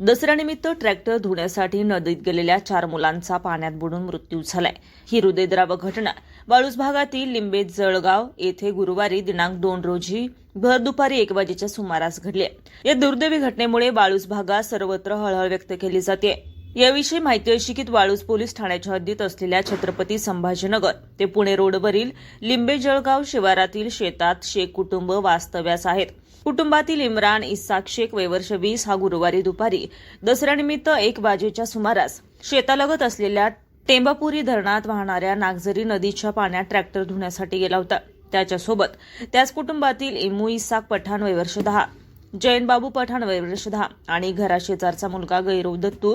दसऱ्यानिमित्त tractor धुण्यासाठी नदीत गेलेल्या चार मुलांचा पाण्यात बुडून मृत्यू झालाय. ही हृदयद्राव घटना. वाळूस भागातील लिंबे जळगाव येथे गुरुवारी दिनांक दोन रोजी भर दुपारी एक वाजेच्या सुमारास घडली आहे. या दुर्दैवी घटनेमुळे वाळूस भागात सर्वत्र हळहळ व्यक्त केली जाते. याविषयी माहिती अशी की वाळूज पोलीस ठाण्याच्या हद्दीत असलेल्या छत्रपती संभाजीनगर ते पुणे रोडवरील लिंबे जळगाव शिवारातील शेतात शेख कुटुंब वास्तव्यास आहेत. कुटुंबातील इम्रान इसाक शेख वयवर्ष वीस हा गुरुवारी दुपारी दसऱ्यानिमित्त एक वाजेच्या सुमारास शेतालगत असलेल्या टेंबापुरी धरणात वाहणाऱ्या नागझरी नदीच्या पाण्यात ट्रॅक्टर धुण्यासाठी गेला होता. त्याच्यासोबत त्याच कुटुंबातील इमू इसाक पठाण वयवर्ष दहा जैन बाबू पठाण वैवर्षधा आणि घराशेजारचा मुलगा गैरव दत्तू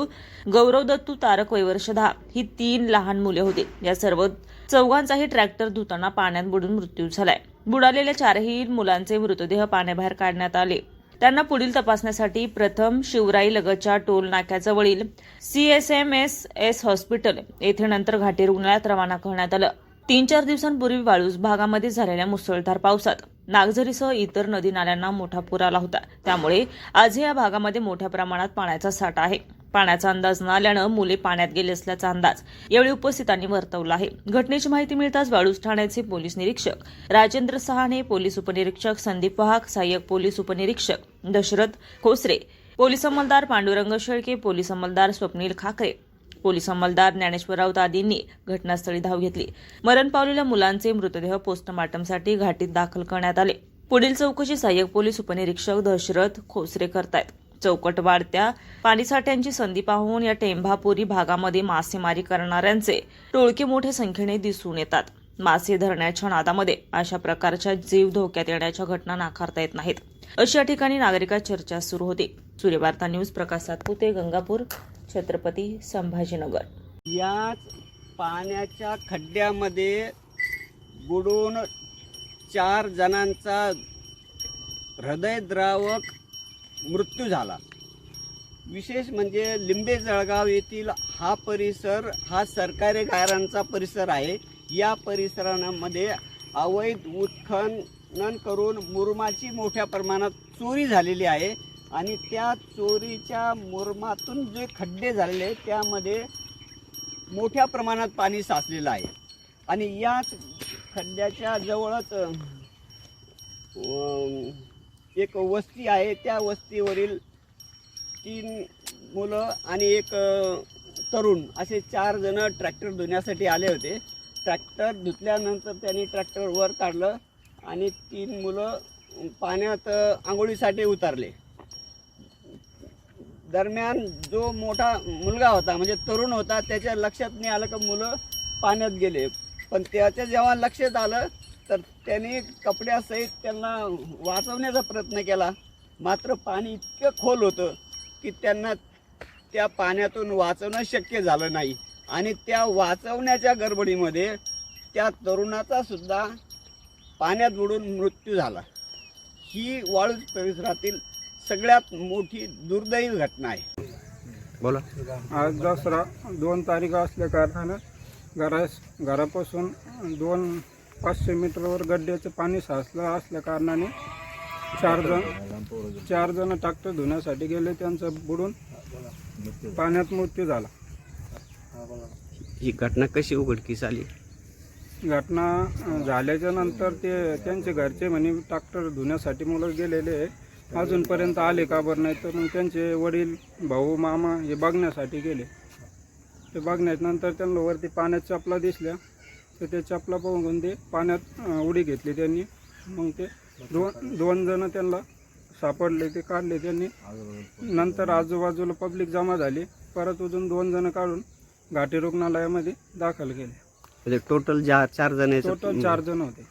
गौरव दत्तू तारक वैवर्षधा ही तीन लहान मुले होती. या सर्व चौघांचाही ट्रॅक्टर धुताना पाण्यात बुडून मृत्यू झालाय. बुडालेल्या चारही मुलांचे मृतदेह पाण्याबाहेर काढण्यात आले. त्यांना पुढील तपासण्यासाठी प्रथम शिवराई लगतच्या टोल नाक्याजवळील सीएसएमएस एस हॉस्पिटल येथे नंतर घाटी रुग्णालयात रवाना करण्यात आलं. तीन चार दिवसांपूर्वी वाळूज भागामध्ये झालेल्या मुसळधार पावसात. नागझरीसह इतर नदी नाल्यांना मोठा पूर आला होता. त्यामुळे आजही या भागामध्ये मोठ्या प्रमाणात पाण्याचा साठा आहे. पाण्याचा अंदाज न आल्यानं मुले पाण्यात गेले असल्याचा अंदाज यावेळी उपस्थितांनी वर्तवला आहे. घटनेची माहिती मिळताच वाळूज ठाण्याचे पोलीस निरीक्षक राजेंद्र सहाणे पोलीस उपनिरीक्षक संदीप वाहक सहाय्यक पोलीस उपनिरीक्षक दशरथ खोसरे पोलीस अंमलदार पांडुरंग शेळके पोलीस अंमलदार स्वप्नील खाकरे पोलीस अंमलदार ज्ञानेश्वर राऊत आदींनी घटनास्थळी धाव घेतली. मरण पावलेल्या मुलांचे मृतदेह पोस्टमार्टमसाठी घाटीत दाखल करण्यात आले. पुढील चौकशी सहाय्यक पोलीस उपनिरीक्षक दशरथ खोसरे करतायत. चौकट वाढत्या पाणीसाठ्यांची संधी पाहून या टेंभापुरी भागामध्ये मासेमारी करणाऱ्यांचे टोळके मोठ्या संख्येने दिसून येतात. मासे धरण्याच्या नादामध्ये अशा प्रकारच्या जीव धोक्यात येण्याच्या घटना नाकारता येत नाहीत. अशा ठिकाणी नागरिकात चर्चा सुरू होती. सूर्यवार्ता न्यूज प्रकाश सातपुते गंगापूर. छत्रपती संभाजीनगर. याच पाण्याच्या खड्ड्यामध्ये बुडून चार जणांचा हृदयद्रावक मृत्यू झाला. विशेष म्हणजे लिंबे जळगाव येथील हा परिसर हा सरकारी गायरांचा परिसर आहे. या परिसरामध्ये अवैध उत्खनन करून मुरमाची मोठ्या प्रमाणात चोरी झालेली आहे. आणि त्या चोरीच्या मुरमातून जे खड्डे झालेले त्यामध्ये मोठ्या प्रमाणात पाणी साचलेलं आहे. आणि याच खड्ड्याच्या जवळच एक वस्ती आहे. त्या वस्तीवरील तीन मुलं आणि एक तरुण असे चार जण ट्रॅक्टर धुण्यासाठी आले होते. ट्रॅक्टर धुतल्यानंतर त्यांनी ट्रॅक्टर वर काढलं आणि तीन मुलं पाण्यात आंघोळीसाठी उतरले. दरम्यान जो मोठा मुलगा होता म्हणजे तरुण होता त्याच्या लक्षात नाही आलं का मुलं पाण्यात गेले. पण त्याच्या जेव्हा लक्षात आलं तर त्याने कपड्यासहित त्यांना वाचवण्याचा प्रयत्न केला. मात्र पाणी इतकं खोल होतं की त्यांना त्या पाण्यातून वाचवणं शक्य झालं नाही. आणि त्या वाचवण्याच्या गडबडीमध्ये त्या तरुणाचा सुद्धा पाण्यात बुडून मृत्यू झाला. ही वाळूज परिसरातील सगळ्यात मोठी दुर्दैवी घटना आहे. बोला. आज दसरा दोन तारीख असल्या कारणानं घरास घरापासून दोन पाचशे मीटरवर गड्ड्याचं पाणी साचलं असल्या कारणाने चार जण चार जण ट्रॅक्टर धुण्यासाठी गेले त्यांचं बुडून पाण्यात मृत्यू झाला. ही घटना कशी उघडकीस आली? घटना झाल्याच्यानंतर ते त्यांचे घरचे म्हणे ट्रॅक्टर धुण्यासाठी मुलं गेलेले आहे. अजूनपर्यंत आले का बरं नाही तर मग त्यांचे वडील भाऊ मामा हे बघण्यासाठी गेले. ते बघण्यानंतर त्यांना वरती पाण्यात चपला दिसल्या. तर ते चपला बघून ते पाण्यात उडी घेतली त्यांनी. मग ते दोन दोन जण त्यांना सापडले ते काढले त्यांनी. नंतर आजूबाजूला पब्लिक जमा झाली. परत अजून दोन जण काढून घाटी रुग्णालयामध्ये दाखल केले. म्हणजे टोटल ज्या चार जण टोटल चार जण होते.